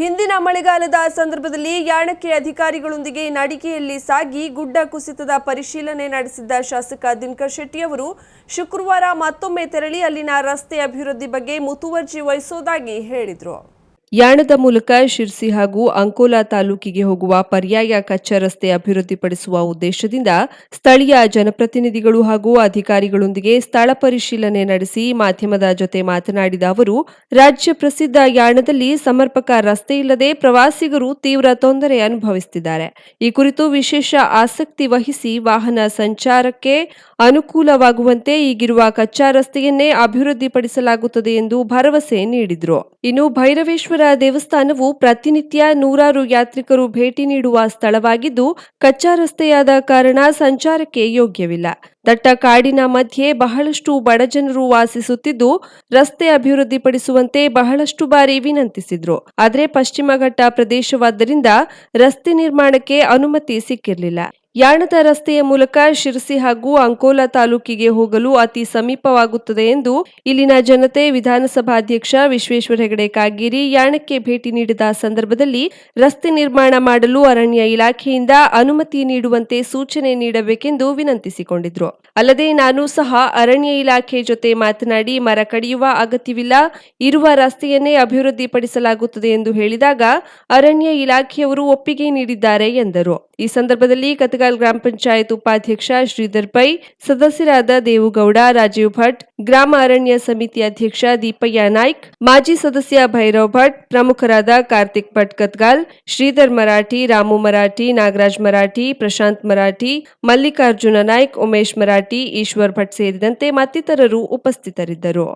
ಹಿಂದಿನ ಮಳೆಗಾಲದ ಸಂದರ್ಭದಲ್ಲಿ ಯಾಣಕ್ಕೆ ಅಧಿಕಾರಿಗಳೊಂದಿಗೆ ನಡಿಗೆಯಲ್ಲಿ ಸಾಗಿ ಗುಡ್ಡ ಕುಸಿತದ ಪರಿಶೀಲನೆ ನಡೆಸಿದ್ದ ಶಾಸಕ ದಿನಕರ್ ಶೆಟ್ಟಿ ಅವರು, ಶುಕ್ರವಾರ ಮತ್ತೊಮ್ಮೆ ತೆರಳಿ ಅಲ್ಲಿನ ರಸ್ತೆ ಅಭಿವೃದ್ಧಿ ಬಗ್ಗೆ ಮುತುವರ್ಜಿ ವಹಿಸೋದಾಗಿ ಹೇಳಿದರು. ಯಾಣದ ಮೂಲಕ ಶಿರ್ಸಿ ಹಾಗೂ ಅಂಕೋಲಾ ತಾಲೂಕಿಗೆ ಹೋಗುವ ಪರ್ಯಾಯ ಕಚ್ಚಾ ರಸ್ತೆ ಅಭಿವೃದ್ಧಿಪಡಿಸುವ ಉದ್ದೇಶದಿಂದ ಸ್ಥಳೀಯ ಜನಪ್ರತಿನಿಧಿಗಳು ಹಾಗೂ ಅಧಿಕಾರಿಗಳೊಂದಿಗೆ ಸ್ಥಳ ಪರಿಶೀಲನೆ ನಡೆಸಿ ಮಾಧ್ಯಮದ ಜೊತೆ ಮಾತನಾಡಿದ ಅವರು, ರಾಜ್ಯ ಪ್ರಸಿದ್ಧ ಯಾಣದಲ್ಲಿ ಸಮರ್ಪಕ ರಸ್ತೆ ಇಲ್ಲದೆ ಪ್ರವಾಸಿಗರು ತೀವ್ರ ತೊಂದರೆ ಅನುಭವಿಸುತ್ತಿದ್ದಾರೆ. ಈ ಕುರಿತು ವಿಶೇಷ ಆಸಕ್ತಿ ವಹಿಸಿ ವಾಹನ ಸಂಚಾರಕ್ಕೆ ಅನುಕೂಲವಾಗುವಂತೆ ಈಗಿರುವ ಕಚ್ಚಾ ರಸ್ತೆಯನ್ನೇ ಅಭಿವೃದ್ಧಿಪಡಿಸಲಾಗುತ್ತದೆ ಎಂದು ಭರವಸೆ ನೀಡಿದರು. ಇನ್ನು ಭೈರವೇಶ್ವರ ದೇವಸ್ಥಾನವು ಪ್ರತಿನಿತ್ಯ ನೂರಾರು ಯಾತ್ರಿಕರು ಭೇಟಿ ನೀಡುವ ಸ್ಥಳವಾಗಿದ್ದು, ಕಚ್ಚಾ ರಸ್ತೆಯಾದ ಕಾರಣ ಸಂಚಾರಕ್ಕೆ ಯೋಗ್ಯವಿಲ್ಲ. ದಟ್ಟ ಕಾಡಿನ ಮಧ್ಯೆ ಬಹಳಷ್ಟು ಬಡಜನರು ವಾಸಿಸುತ್ತಿದ್ದು, ರಸ್ತೆ ಅಭಿವೃದ್ಧಿಪಡಿಸುವಂತೆ ಬಹಳಷ್ಟು ಬಾರಿ ವಿನಂತಿಸಿದ್ರು. ಆದರೆ ಪಶ್ಚಿಮ ಘಟ್ಟ ಪ್ರದೇಶವಾದ್ದರಿಂದ ರಸ್ತೆ ನಿರ್ಮಾಣಕ್ಕೆ ಅನುಮತಿ ಸಿಕ್ಕಿರಲಿಲ್ಲ. ಯಾಣದ ರಸ್ತೆಯ ಮೂಲಕ ಶಿರಸಿ ಹಾಗೂ ಅಂಕೋಲಾ ತಾಲೂಕಿಗೆ ಹೋಗಲು ಅತಿ ಸಮೀಪವಾಗುತ್ತದೆ ಎಂದು ಇಲ್ಲಿನ ಜನತೆ ವಿಧಾನಸಭಾಧ್ಯಕ್ಷ ವಿಶ್ವೇಶ್ವರ ಹೆಗಡೆ ಕಾಗೇರಿ ಯಾಣಕ್ಕೆ ಭೇಟಿ ನೀಡಿದ ಸಂದರ್ಭದಲ್ಲಿ ರಸ್ತೆ ನಿರ್ಮಾಣ ಮಾಡಲು ಅರಣ್ಯ ಇಲಾಖೆಯಿಂದ ಅನುಮತಿ ನೀಡುವಂತೆ ಸೂಚನೆ ನೀಡಬೇಕೆಂದು ವಿನಂತಿಸಿಕೊಂಡಿದ್ರು. ಅಲ್ಲದೆ ನಾನು ಸಹ ಅರಣ್ಯ ಇಲಾಖೆ ಜೊತೆ ಮಾತನಾಡಿ ಮರ ಕಡಿಯುವ ಅಗತ್ಯವಿಲ್ಲ, ಇರುವ ರಸ್ತೆಯನ್ನೇ ಅಭಿವೃದ್ಧಿಪಡಿಸಲಾಗುತ್ತದೆ ಎಂದು ಹೇಳಿದಾಗ ಅರಣ್ಯ ಇಲಾಖೆಯವರು ಒಪ್ಪಿಗೆ ನೀಡಿದ್ದಾರೆ ಎಂದರು. ಈ ಸಂದರ್ಭದಲ್ಲಿ ಕತಗಾಲ್ ಗ್ರಾಮ ಪಂಚಾಯತ್ ಉಪಾಧ್ಯಕ್ಷ ಶ್ರೀಧರ್ ಪೈ, ಸದಸ್ಯರಾದ ದೇವುಗೌಡ, ರಾಜೀವ್ ಭಟ್, ಗ್ರಾಮ ಅರಣ್ಯ ಸಮಿತಿ ಅಧ್ಯಕ್ಷ ದೀಪಯ್ಯ ನಾಯ್ಕ್, ಮಾಜಿ ಸದಸ್ಯ ಭೈರವ್ ಭಟ್, ಪ್ರಮುಖರಾದ ಕಾರ್ತಿಕ್ ಭಟ್ ಕತ್ಗಾಲ್ ಶ್ರೀಧರ್ ಮರಾಠಿ, ರಾಮು ಮರಾಠಿ, ನಾಗರಾಜ್ ಮರಾಠಿ, ಪ್ರಶಾಂತ್ ಮರಾಠಿ, ಮಲ್ಲಿಕಾರ್ಜುನ ನಾಯ್ಕ್, ಉಮೇಶ್ ಮರಾಠಿ, ಈಶ್ವರ್ ಭಟ್ ಸೇರಿದಂತೆ ಮತ್ತಿತರರು ಉಪಸ್ಥಿತರಿದ್ದರು.